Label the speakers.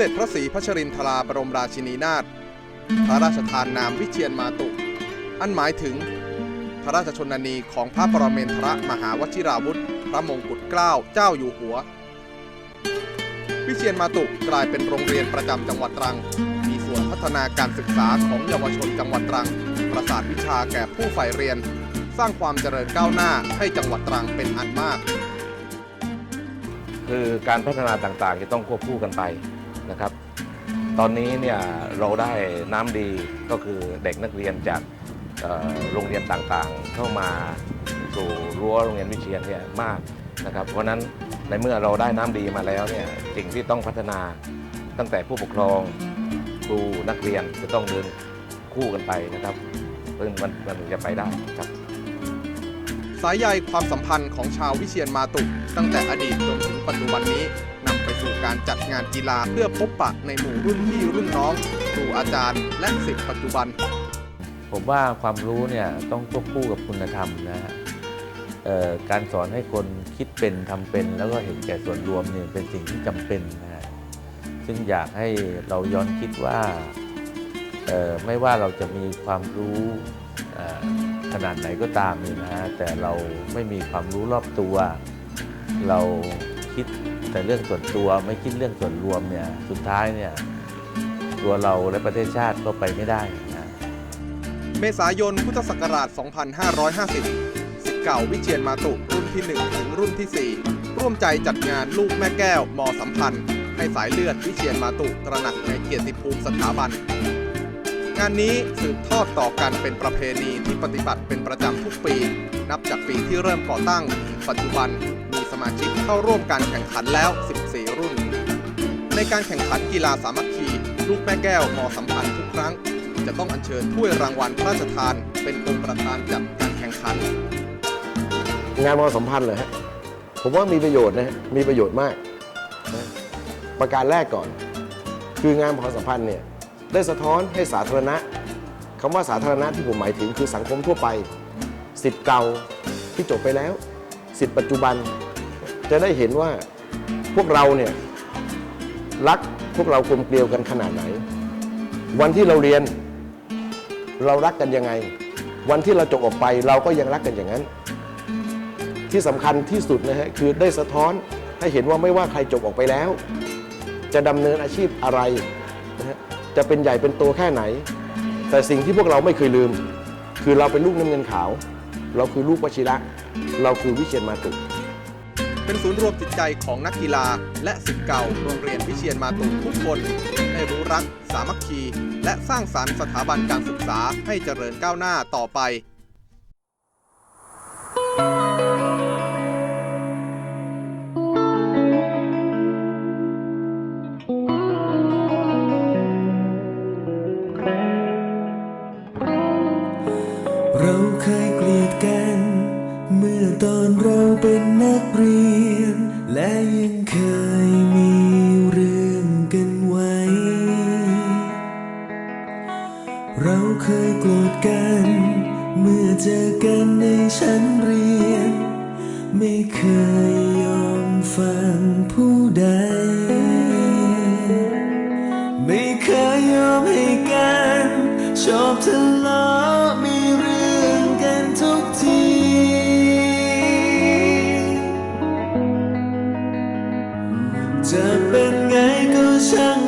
Speaker 1: เด็จพระศรีพัชรินทราบรมราชินีนาถพระราชทานนามวิเชียนมาตุ อันหมายถึง พระราชชนนีของพระปรเมนทรมหาวชิราวุธ พระมงกุฎเกล้าเจ้าอยู่หัว วิเชียนมาตุกลายเป็นโรงเรียนประจำจังหวัดตรัง มีส่วนพัฒนาการศึกษาของเยาวชนจังหวัดตรัง ประสานวิชาแก่ผู้ใฝ่เรียน สร้างความเจริญก้าวหน้าให้จังหวัดตรังเป็นอันมาก
Speaker 2: คือการพัฒนาต่างๆจะต้องควบคู่กันไป นะครับ ตอนนี้เนี่ยเราได้น้ำดีก็คือเด็กนักเรียนจากโรงเรียนต่างๆ เข้ามาสู่รั้วโรงเรียนวิเชียนเนี่ยมากนะครับ เพราะนั้นในเมื่อเราได้น้ำดีมาแล้วเนี่ยสิ่งที่ต้องพัฒนาตั้งแต่ผู้ปกครองครูนักเรียนจะต้องเดินคู่กันไปนะครับเพื่อมันมันถึงจะไปได้ครับ
Speaker 1: สายใยความสัมพันธ์ของชาววิเชียนมาตุตั้งแต่อดีตจนถึงปัจจุบันนี้ ไปสู่การจัดงานกีฬาเพื่อพบปะในหมู่รุ่นพี่รุ่นน้องครูอาจารย์และศิษย์ปัจจุบัน
Speaker 3: ผมว่าความรู้เนี่ยต้องควบคู่กับคุณธรรมนะฮะการสอนให้คนคิดเป็นทำเป็น แล้วก็เห็นแก่ส่วนรวมเนี่ยเป็นสิ่งที่จำเป็นนะฮะซึ่งอยากให้เราย้อนคิดว่าไม่ว่าเราจะมีความรู้ขนาดไหนก็ตามนี่นะฮะแต่เราไม่มีความรู้รอบตัว เราคิด แต่เรื่องส่วนตัวไม่คิดเรื่องส่วนรวมเนี่ยสุดท้ายเนี่ยตัวเราและประเทศชาติก็ไปไม่ได้นะ
Speaker 1: เมษายนพุทธศักราช 2550สิทธิ์เก่าวิเชียนมาตุรุ่นที่ 1 ถึงรุ่นที่ 4 ร่วมใจจัดงานลูกแม่แก้วมอสัมพันธ์ ให้สายเลือดวิเชียนมาตุตระหนักในเกียรติภูมิสถาบัน งานนี้สืบทอดต่อกันเป็นประเพณีที่ปฏิบัติเป็นประจำทุกปี นับจากปีที่เริ่มก่อตั้ง ปัจจุบัน มาชิกเข้าร่วมการแข่งขันแล้ว 14 รุ่น ในการแข่งขันกีฬาสามัคคี ลูกแม่แก้วมอสัมพันธ์ทุกครั้ง จะต้องอัญเชิญถ้วยรางวัลพระราชทาน เป็นองค์ประธานจัดการแข่งขัน
Speaker 4: งานมอสัมพันธ์เลยฮะผมว่ามีประโยชน์นะฮะมีประโยชน์มากนะประการแรกก่อน คืองานมอสัมพันธ์เนี่ยได้สะท้อนให้สาธารณะคำว่าสาธารณะที่ผมหมายถึงคือสังคมทั่วไปสิทธิ์เก่าที่จบไปแล้วสิทธิ์ปัจจุบัน จะได้เห็นว่าพวกเราเนี่ยรักพวกเรากลมเกลียวกันขนาดไหน วันที่เราเรียนเรารักกันยังไง วันที่เราจบออกไปเราก็ยังรักกันอย่างนั้น ที่สำคัญที่สุดนะฮะคือได้สะท้อนให้เห็นว่าไม่ว่าใครจบออกไปแล้ว จะดำเนินอาชีพอะไรนะฮะจะเป็นใหญ่เป็นโตแค่ไหน แต่สิ่งที่พวกเราไม่เคยลืม คือเราเป็นลูกน้ำเงินขาว เราคือลูกวชิระ เราคือวิเชียนมาตุ
Speaker 1: เป็นศูนย์รวมจิตใจของนักกีฬา และสิทธิ์เก่าโรงเรียนวิเชียนมาตุทุกคนให้รู้รัก สามัคคี และสร้างสรรค์สถาบันการศึกษาให้เจริญก้าวหน้าต่อไป
Speaker 5: เคยยอมฟังผู้ใด ไม่เคยยอมให้กันชอบทะเลาะมีเรื่องกันทุกที จะเป็นไงก็ช่าง